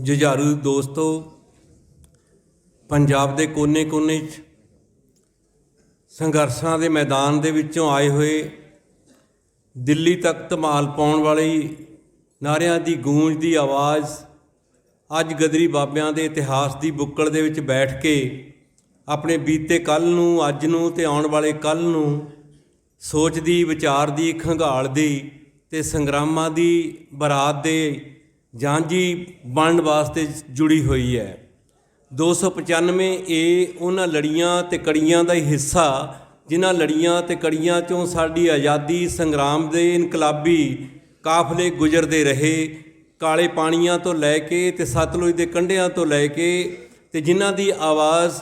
ਜੁਝਾਰੂ ਦੋਸਤੋ, ਪੰਜਾਬ ਦੇ ਕੋਨੇ-ਕੋਨੇ 'ਚ ਸੰਘਰਸ਼ਾਂ ਦੇ ਮੈਦਾਨ ਦੇ ਵਿੱਚੋਂ ਆਏ ਹੋਏ ਦਿੱਲੀ ਤੱਕ ਧਮਾਲ ਪਾਉਣ ਵਾਲੀ ਨਾਰਿਆਂ ਦੀ ਗੂੰਜ ਦੀ ਆਵਾਜ਼ ਅੱਜ ਗਦਰੀ ਬਾਬਿਆਂ ਦੇ ਇਤਿਹਾਸ ਦੀ ਬੁੱਕਲ ਦੇ ਵਿੱਚ ਬੈਠ ਕੇ ਆਪਣੇ ਬੀਤੇ ਕੱਲ ਨੂੰ, ਅੱਜ ਨੂੰ ਤੇ ਆਉਣ ਵਾਲੇ ਕੱਲ ਨੂੰ ਸੋਚ ਦੀ, ਵਿਚਾਰ ਦੀ ਵਿਚਾਰਦੀ ਖੰਗਾਲਦੀ ਤੇ ਸੰਗਰਾਮਾਂ ਦੀ ਬਰਾਤ ਦੇ ਜਾਂਝੀ ਬਣਨ ਵਾਸਤੇ ਜੁੜੀ ਹੋਈ ਹੈ। 295 ਇਹ ਉਹਨਾਂ ਲੜੀਆਂ ਤੇ ਕੜੀਆਂ ਦਾ ਹੀ ਹਿੱਸਾ, ਜਿਨ੍ਹਾਂ ਲੜੀਆਂ ਤੇ ਕੜੀਆਂ ਚੋਂ ਸਾਡੀ ਆਜ਼ਾਦੀ ਸੰਗਰਾਮ ਦੇ ਇਨਕਲਾਬੀ ਕਾਫਲੇ ਗੁਜ਼ਰਦੇ ਰਹੇ। ਕਾਲੇ ਪਾਣੀਆਂ ਤੋਂ ਲੈ ਕੇ ਤੇ ਸਤਲੁਜ ਦੇ ਕੰਢਿਆਂ ਤੋਂ ਲੈ ਕੇ ਤੇ ਜਿਨ੍ਹਾਂ ਦੀ ਆਵਾਜ਼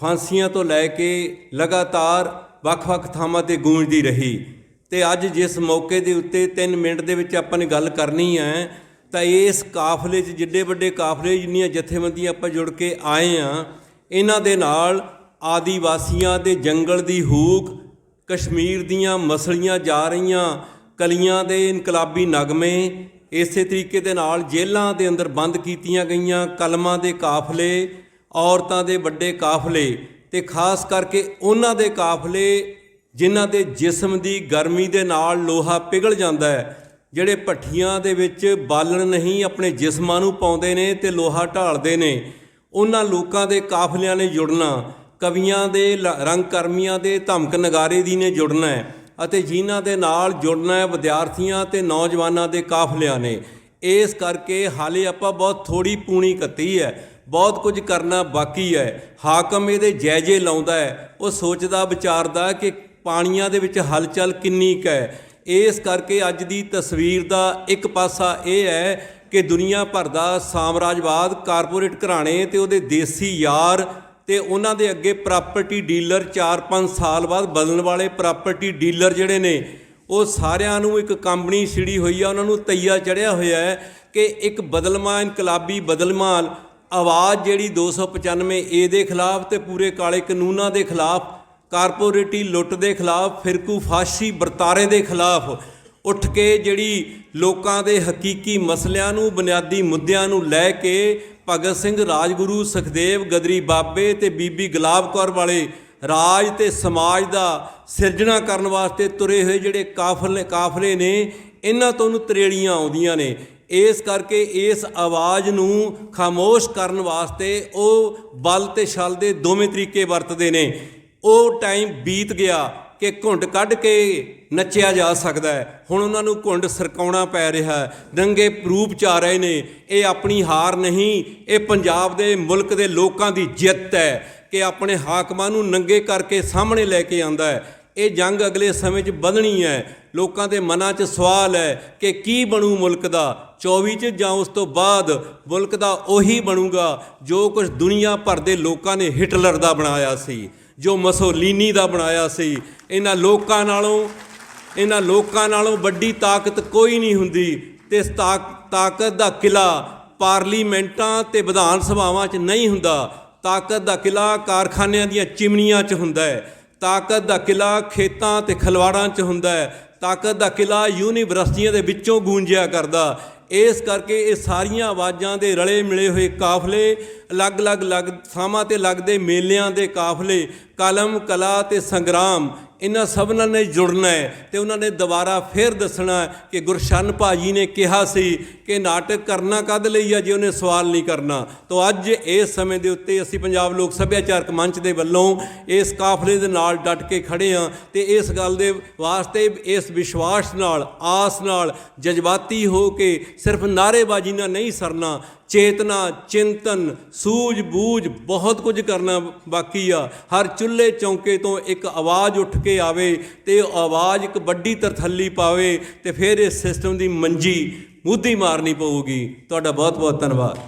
ਫਾਂਸੀਆਂ ਤੋਂ ਲੈ ਕੇ ਲਗਾਤਾਰ ਵੱਖ-ਵੱਖ ਥਾਵਾਂ ਤੇ ਗੂੰਜਦੀ ਰਹੀ। ਤੇ ਅੱਜ ਜਿਸ ਮੌਕੇ ਦੇ ਉੱਤੇ 3 ਮਿੰਟ ਦੇ ਵਿੱਚ ਆਪਾਂ ਨੇ ਗੱਲ ਕਰਨੀ ਹੈ ਤਾਂ ਇਸ ਕਾਫਲੇ 'ਚ ਜਿੱਡੇ ਵੱਡੇ ਕਾਫਲੇ ਜਿੰਨੀਆਂ ਜਥੇਬੰਦੀਆਂ ਆਪਾਂ ਜੁੜ ਕੇ ਆਏ ਆ, ਇਹਨਾਂ ਦੇ ਨਾਲ ਆਦੀਵਾਸੀਆਂ ਦੇ ਜੰਗਲ ਦੀ ਹੂਕ, ਕਸ਼ਮੀਰ ਦੀਆਂ ਮਸਲੀਆਂ ਜਾ ਰਹੀਆਂ, ਕਲੀਆਂ ਦੇ ਇਨਕਲਾਬੀ ਨਗਮੇ ਇਸੇ ਤਰੀਕੇ ਦੇ ਨਾਲ ਜੇਲ੍ਹਾਂ ਦੇ ਅੰਦਰ ਬੰਦ ਕੀਤੀਆਂ ਗਈਆਂ, ਕਲਮਾਂ ਦੇ ਕਾਫਲੇ, ਔਰਤਾਂ ਦੇ ਵੱਡੇ ਕਾਫਲੇ ਤੇ ਖਾਸ ਕਰਕੇ ਉਹਨਾਂ ਦੇ ਕਾਫਲੇ ਜਿਨ੍ਹਾਂ ਦੇ ਜਿਸਮ ਦੀ ਗਰਮੀ ਦੇ ਨਾਲ ਲੋਹਾ ਪਿਘਲ ਜਾਂਦਾ ਹੈ। ਜਿਹੜੇ ਭੱਠੀਆਂ ਦੇ ਵਿੱਚ ਬਾਲਣ ਨਹੀਂ ਆਪਣੇ ਜਿਸਮਾਂ ਨੂੰ ਪਾਉਂਦੇ ਨੇ ਤੇ ਲੋਹਾ ਢਾਲਦੇ ਨੇ, ਉਹਨਾਂ ਲੋਕਾਂ ਦੇ ਕਾਫਲਿਆਂ ਨੇ ਜੁੜਨਾ, ਕਵੀਆਂ ਦੇ ਲ- ਰੰਗ ਕਰਮੀਆਂ ਦੇ ਧਮਕ ਨਗਾਰੇ ਦੀ ਨੇ ਜੁੜਨਾ ਹੈ ਅਤੇ ਜਿਨ੍ਹਾਂ ਦੇ ਨਾਲ ਜੁੜਨਾ ਹੈ ਵਿਦਿਆਰਥੀਆਂ ਤੇ ਨੌਜਵਾਨਾਂ ਦੇ ਕਾਫਲਿਆਂ ਨੇ। ਇਸ ਕਰਕੇ ਹਾਲੇ ਆਪਾਂ ਬਹੁਤ ਥੋੜੀ ਪੂਣੀ ਕੱਤੀ ਹੈ, ਬਹੁਤ ਕੁਝ ਕਰਨਾ ਬਾਕੀ ਹੈ। ਹਾਕਮ ਇਹਦੇ ਜੈਜ਼ੇ ਲਾਉਂਦਾ ਹੈ, ਉਹ ਸੋਚਦਾ, ਵਿਚਾਰਦਾ ਕਿ ਪਾਣੀਆਂ ਦੇ ਵਿੱਚ ਹਲਚਲ ਕਿੰਨੀ ਕੁ ਹੈ। ਇਸ ਕਰਕੇ ਅੱਜ ਦੀ ਤਸਵੀਰ ਦਾ ਇੱਕ ਪਾਸਾ ਇਹ ਹੈ ਕਿ ਦੁਨੀਆ ਭਰ ਦਾ ਸਾਮਰਾਜਵਾਦ ਕਾਰਪੋਰੇਟ ਘਰਾਣੇ ਤੇ ਉਹਦੇ ਦੇਸੀ ਯਾਰ ਤੇ ਉਹਨਾਂ ਦੇ ਅੱਗੇ ਪ੍ਰਾਪਰਟੀ ਡੀਲਰ 4-5 ਸਾਲ ਬਾਅਦ ਬਦਲਣ ਵਾਲੇ ਪ੍ਰਾਪਰਟੀ ਡੀਲਰ ਜਿਹੜੇ ਨੇ, ਉਹ ਸਾਰਿਆਂ ਨੂੰ ਇੱਕ ਕੰਪਨੀ ਛਿੜੀ ਹੋਈ ਆ, ਉਹਨਾਂ ਨੂੰ ਤਈਆ ਚੜਿਆ ਹੋਇਆ ਹੈ ਕਿ ਇੱਕ ਬਦਲਮਾ ਇਨਕਲਾਬੀ ਬਦਲਮਾਨ ਆਵਾਜ਼ ਜਿਹੜੀ 295 ਏ ਦੇ ਖਿਲਾਫ ਤੇ ਪੂਰੇ ਕਾਲੇ ਕਾਨੂੰਨਾਂ ਦੇ ਖਿਲਾਫ ਕਾਰਪੋਰੇਟੀ ਲੁੱਟ ਦੇ ਖਿਲਾਫ, ਫਿਰਕੂ ਫਾਸ਼ੀ ਵਰਤਾਰੇ ਦੇ ਖਿਲਾਫ ਉੱਠ ਕੇ ਜਿਹੜੀ ਲੋਕਾਂ ਦੇ ਹਕੀਕੀ ਮਸਲਿਆਂ ਨੂੰ, ਬੁਨਿਆਦੀ ਮੁੱਦਿਆਂ ਨੂੰ ਲੈ ਕੇ ਭਗਤ ਸਿੰਘ ਰਾਜਗੁਰੂ, ਸੁਖਦੇਵ, ਗਦਰੀ ਬਾਬੇ ਤੇ ਬੀਬੀ ਗੁਲਾਬ ਕੌਰ ਵਾਲੇ ਰਾਜ ਤੇ ਸਮਾਜ ਦਾ ਸਿਰਜਣਾ ਕਰਨ ਵਾਸਤੇ ਤੁਰੇ ਹੋਏ ਜਿਹੜੇ ਕਾਫਲੇ ਕਾਫਲੇ ਨੇ, ਇਹਨਾਂ ਤੋਂ ਨੂੰ ਤਰੇੜੀਆਂ ਆਉਂਦੀਆਂ ਨੇ। ਇਸ ਕਰਕੇ ਇਸ ਆਵਾਜ਼ ਨੂੰ ਖਾਮੋਸ਼ ਕਰਨ ਵਾਸਤੇ ਉਹ ਬਲ ਤੇ ਛਲ ਦੇ ਦੋਵੇਂ ਤਰੀਕੇ ਵਰਤਦੇ ਨੇ। ਉਹ ਟਾਈਮ ਬੀਤ ਗਿਆ ਕਿ ਘੁੰਡ ਕੱਢ ਕੇ ਨੱਚਿਆ ਜਾ ਸਕਦਾ ਹੈ। ਹੁਣ ਉਹਨਾਂ ਨੂੰ ਘੁੰਡ ਸਰਕਾਉਣਾ ਪੈ ਰਿਹਾ ਹੈ। ਨੰਗੇ ਪ੍ਰੂਪ ਚ ਆ ਰਹੇ ਨੇ। ਇਹ ਆਪਣੀ ਹਾਰ ਨਹੀਂ, ਇਹ ਪੰਜਾਬ ਦੇ ਮੁਲਕ ਦੇ ਲੋਕਾਂ ਦੀ ਜਿੱਤ ਹੈ ਕਿ ਆਪਣੇ ਹਾਕਮਾਂ ਨੂੰ ਨੰਗੇ ਕਰਕੇ ਸਾਹਮਣੇ ਲੈ ਕੇ ਆਂਦਾ ਹੈ। ਇਹ ਜੰਗ ਅਗਲੇ ਸਮੇਂ 'ਚ ਵਧਣੀ ਹੈ। ਲੋਕਾਂ ਦੇ ਮਨਾਂ 'ਚ ਸਵਾਲ ਹੈ ਕਿ ਕੀ ਬਣੂ ਮੁਲਕ ਦਾ। 24 'ਚ ਜਾਂ ਉਸ ਤੋਂ ਬਾਅਦ ਮੁਲਕ ਦਾ ਉਹੀ ਬਣੂਗਾ ਜੋ ਕੁਝ ਦੁਨੀਆ ਭਰ ਦੇ ਲੋਕਾਂ ਨੇ ਹਿਟਲਰ ਦਾ ਬਣਾਇਆ ਸੀ। ਜੋ ਮਸੋਲੀਨੀ ਦਾ ਬਣਾਇਆ ਸੀ, ਇਹਨਾਂ ਲੋਕਾਂ ਨਾਲੋਂ, ਇਹਨਾਂ ਲੋਕਾਂ ਨਾਲੋਂ ਵੱਡੀ ਤਾਕਤ ਕੋਈ ਨਹੀਂ ਹੁੰਦੀ ਤੇ ਇਸ ਤਾਕਤ ਦਾ ਕਿਲਾ ਪਾਰਲੀਮੈਂਟਾਂ ਤੇ ਵਿਧਾਨ ਸਭਾਵਾਂ 'ਚ ਨਹੀਂ ਹੁੰਦਾ। ਤਾਕਤ ਦਾ ਕਿਲਾ ਕਾਰਖਾਨਿਆਂ ਦੀਆਂ ਚਿਮਨੀਆਂ 'ਚ ਹੁੰਦਾ ਹੈ। ਤਾਕਤ ਦਾ ਕਿਲਾ ਖੇਤਾਂ ਤੇ ਖਲਵਾੜਾਂ 'ਚ ਹੁੰਦਾ ਹੈ। ਤਾਕਤ ਦਾ ਕਿਲਾ ਯੂਨੀਵਰਸਿਟੀਆਂ ਦੇ ਵਿੱਚੋਂ ਗੂੰਜਿਆ ਕਰਦਾ। ਇਸ ਕਰਕੇ ਇਹ ਸਾਰੀਆਂ ਆਵਾਜ਼ਾਂ ਦੇ ਰਲੇ ਮਿਲੇ ਹੋਏ ਕਾਫਲੇ, ਅਲੱਗ-ਅਲੱਗ ਲੱਗ, ਥਾਵਾਂ ਤੇ ਲੱਗਦੇ ਮੇਲਿਆਂ ਦੇ ਕਾਫਲੇ, ਕਲਮ, ਕਲਾ ਤੇ ਸੰਗਰਾਮ ਇਹਨਾਂ ਸਭਨਾਂ ਨੇ ਜੁੜਨਾ ਹੈ ਤੇ ਉਹਨਾਂ ਨੇ ਦੁਬਾਰਾ ਫੇਰ ਦੱਸਣਾ ਹੈ ਕਿ ਗੁਰਸ਼ਨ ਭਾਜੀ ਨੇ ਕਿਹਾ ਸੀ ਕਿ ਨਾਟਕ ਕਰਨਾ ਕਦ ਲਈ ਆ ਜੇ ਉਹਨੇ ਸਵਾਲ ਨਹੀਂ ਕਰਨਾ। ਤੋਂ ਅੱਜ ਇਸ ਸਮੇਂ ਦੇ ਉੱਤੇ ਅਸੀਂ ਪੰਜਾਬ ਲੋਕ ਸੱਭਿਆਚਾਰਕ ਮੰਚ ਦੇ ਵੱਲੋਂ ਇਸ ਕਾਫਲੇ ਦੇ ਨਾਲ ਡਟ ਕੇ ਖੜੇ ਆ ਤੇ ਇਸ ਗੱਲ ਦੇ ਵਾਸਤੇ ਇਸ ਵਿਸ਼ਵਾਸ ਨਾਲ, ਆਸ ਨਾਲ ਜਜ਼ਬਾਤੀ ਹੋ ਕੇ ਸਿਰਫ ਨਾਅਰੇਬਾਜ਼ੀ ਨਾਲ ਨਹੀਂ ਸਰਨਾ ਚੇਤਨਾ, ਚਿੰਤਨ, ਸੂਝ ਬੂਝ ਬਹੁਤ ਕੁਝ ਕਰਨਾ ਬਾਕੀ ਆ। ਹਰ ਚੁੱਲ੍ਹੇ ਚੌਂਕੇ ਤੋਂ ਇੱਕ ਆਵਾਜ਼ ਉੱਠ ਕੇ ਆਵੇ ਤੇ ਆਵਾਜ਼ ਇੱਕ ਵੱਡੀ ਤਰਥੱਲੀ ਪਾਵੇ ਤੇ ਫਿਰ ਇਸ ਸਿਸਟਮ ਦੀ ਮੰਜੀ ਮੁੱਦੀ ਮਾਰਨੀ ਪਊਗੀ। ਤੁਹਾਡਾ ਬਹੁਤ ਬਹੁਤ ਧੰਨਵਾਦ।